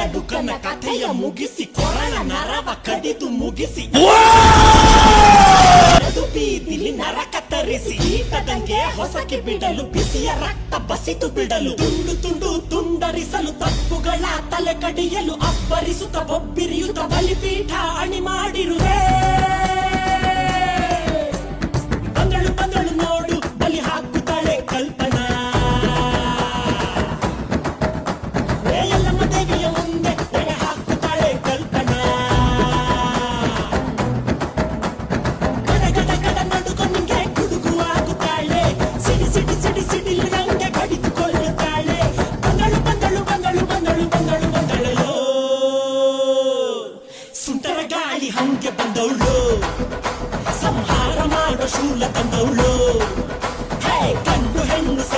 ಕಡುಕನ ಕಥೆಯ ಮುಗಿಸಿ ಕೊರಳ ನರವ ಕಡಿದು ಮುಗಿಸಿ ಬೀದಿಲಿ ನರ ಕತ್ತರಿಸಿ ಈಟದಂಗೆ ಹೊಸಕಿ ಬಿಡಲು ಬಿಸಿಯ ರಕ್ತ ಬಸಿತು ಬಿಡಲು ತುಂಡು ತುಂಡು ತುಂಡರಿಸಲು ತಪ್ಪುಗಳ ತಲೆ ಕಡಿಯಲು ಅಬ್ಬರಿಸುತ್ತ ಬೊಬ್ಬಿರಿಯುತ್ತ ಬಲಿಪೀಠ ಅಣಿ ಮಾಡಿರುವೆ ಗಾಳಿ ಹಂಗೆ ಬಂದವಳು. ಸಂಹಾರ ಮಾಡೋ ಶೂಲ ತಂದವಳು.